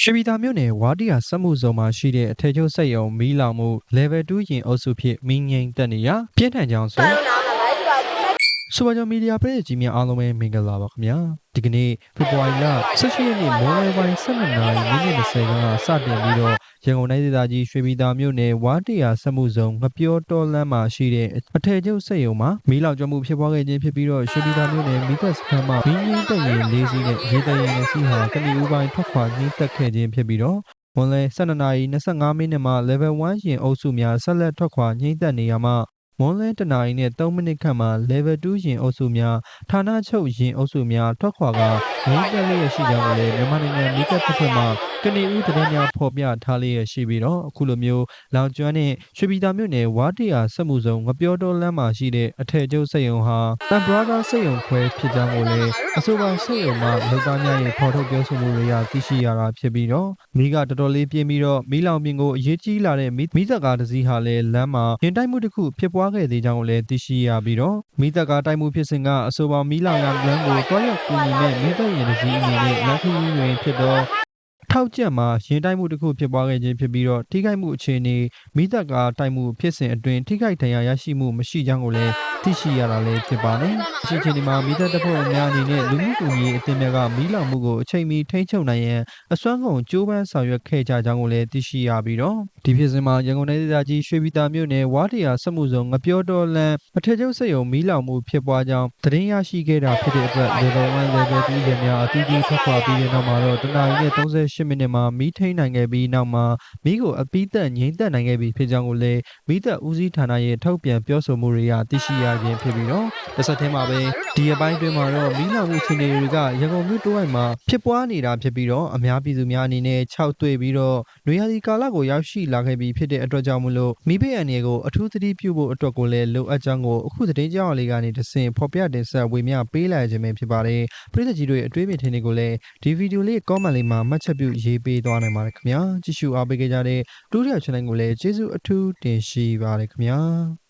ရွှေပြည်သာမြို့နယ်ဝါတီယာစက်မှုဇုံမှာရှိတဲ့အထည်ချုပ်စက်ရုံမီးလောင်မှု level 2ရင်အုပ်စုဖြစ်မင်းငိမ့်တက်နေရပြင်းထန်ကြောင်းဆိုစူပါဂျောမီဒီယာပရိသတ်ကြီးများအားလုံးပဲမင်္ဂလာပါခင်ဗျာဒီကနေ့ဖေဖော်ဝါရီလ18ရက်နေ့မိုးလေပိုင်း12နာရီမိနစ်20ခန်းကစတင်ပြီးတော့ ရန်ကုန်တိုင်းဒေသကြီးရွှေပြည်သာမြို့နယ်ဝါတီယာစက်မှုဇုံငပြောတော်လမ်းမှာရှိတဲ့အထည်ချုပ်စက်ရုံမှာမီးလောင်ကျွမ်းမှုဖြစ်ပွားခဲ့ခြင်းဖြစ်ပြီးတော့ရွှေပြည်သာမြို့နယ်မိသက်စခန်းမှာမင်းငိမ့်တက်ရင်၄စီးနဲ့ရေတရင်နဲ့စီးဟာကဏီဦးပိုင်းထွက်ခွာနှိမ့်သက်ခဲ့ခြင်းဖြစ်ပြီးတော့ဝန်လဲ12နာရီ25မိနစ်မှာ level 1ရင်အုပ်စုများဆက်လက်ထွက်ခွာညှိမ့်သက်နေရမှာ မွန်လဲတနာရီနဲ့3မိနစ်ခန့်မှာ level 2ရင်အုပ်စုများဌာနချုပ်ရင်အုပ်စုများထွက်ခွာကငိမ့်သက်လျက်ရှိကြောင်းကိုလည်းမြန်မာနိုင်ငံမိသက်တစ်ဖက်မှကနေဦးတရင်များဖော်ပြထားလျက်ရှိပြီးတော့အခုလိုမျိုးလောင်ကျွမ်းတဲ့ရွှေပြည်သာမြို့နယ်ဝါတရာစက်မှုဇုံငပြောတော်လမ်းမှာရှိတဲ့အထည်ချုပ်စက်ရုံဟာတန်ဘရာသာစက်ရုံခွဲဖြစ်ကြောင်းကိုလည်းအဆိုပါစက်ရုံမှာလုံသားများရဲ့ဖော်ထုတ်ပြောဆိုမှုတွေကသိရှိရတာဖြစ်ပြီးတော့မီးကတော်တော်လေးပြင်းပြီးတော့မီးလောင်ပြင်ကိုအရေးကြီးလာတဲ့မီးမီးသက်ကားတစ်စီးဟာလည်းလမ်းမှာရင်တိုက်မှုတစ်ခုဖြစ်ပွားခဲ့သေးကြောင်းကိုလည်းသိရှိရပြီးတော့မီးသက်ကားတိုက်မှုဖြစ်စဉ်ကအဆိုပါမီးလောင်ရာလမ်းကိုတွားရောက်ကူညီမဲ့မီးသက်ရင်တစ်စီးအနေနဲ့လမ်းခရီးတွင်ဖြစ်တော့ ထောက်ကျက်မှာရင်တိုက်မှုတစ်ခုဖြစ်ပွားခဲ့ခြင်းဖြစ်ပြီးတော့ထိခိုက်မှုအခြေအနေမိသက်ကားတိုက်မှုဖြစ်စဉ်အတွင်းထိခိုက်ဒဏ်ရာရရှိမှုမရှိကြောင်းကိုလည်းသိရှိရတာလည်းဖြစ်ပါတယ်။အရှိန်ချိန်ဒီမှာမိသက်တပ်ဖွဲ့ဝင်များအနေနဲ့လူမှုကူညီရေးအသင်းများကမီးလောင်မှုကိုအချိန်မီထိန်းချုပ်နိုင်ရန်အစွမ်းကုန်ကြိုးပမ်းဆောင်ရွက်ခဲ့ကြကြောင်းကိုလည်းသိရှိရပြီးတော့ဒီဖြစ်စဉ်မှာရန်ကုန်တိုင်းဒေသကြီးရွှေပြည်သာမြို့နယ်ဝါတရာစက်မှုဇုံငပြောတော်လန်အထက်ကျုပ်စက်ရုံမီးလောင်မှုဖြစ်ပွားကြောင်းသတင်းရရှိခဲ့တာဖြစ်တဲ့အတွက် level 1 level 2ရများအသီးသီးထွက်ခွာပြီးတဲ့နောက်မှာတော့တနင်္လာရီနဲ့38မိနစ်မှာမီးထိန်းနိုင်ခဲ့ပြီးနောက်မှာမီးကိုအပိသက်ငြိမ့်သက်နိုင်ခဲ့ပြီဖြစ်ကြောင်းကိုလည်းမိသက်ဦးစီးဌာနရဲ့ထုတ်ပြန်ပြောဆိုမှုတွေကသိရှိရခြင်းဖြစ်ပြီးတော့တစ်ဆက်တည်းမှာပဲဒီအပိုင်းတွင်မှာတော့မီးလောင်မှုအခြေအနေတွေကရန်ကုန်မြို့တိုးဝိုင်မှာဖြစ်ပွားနေတာဖြစ်ပြီးတော့အများပြည်သူများအနေနဲ့ခြောက်သွေ့ပြီးတော့နွေရာသီကာလကိုရောက်ရှိလာခဲ့ပြီးဖြစ်တဲ့အတွက်ကြောင့်မလို့မိဘအန်ရီကိုအထူးသတိပြုဖို့အတွက်ကိုလည်းလိုအပ်ကြောင်းကိုအခုသတင်းကြောင်းလေးကနေတဆင့်ဖော်ပြတင်ဆက်ဝေမျှပေးလိုက်ခြင်းပဲဖြစ်ပါတယ်ပြည်သူကြီးတို့ရဲ့အတွေးမြင်ထင်တွေကိုလည်းဒီဗီဒီယိုလေး comment လေးမှာမှတ်ချက်ပြုရေးပေးသွားနိုင်ပါတယ်ခင်ဗျာကြည့်ရှုအားပေးကြတဲ့တူးရ channel ကိုလည်းကျေးဇူးအထူးတင်ရှိပါတယ်ခင်ဗျာ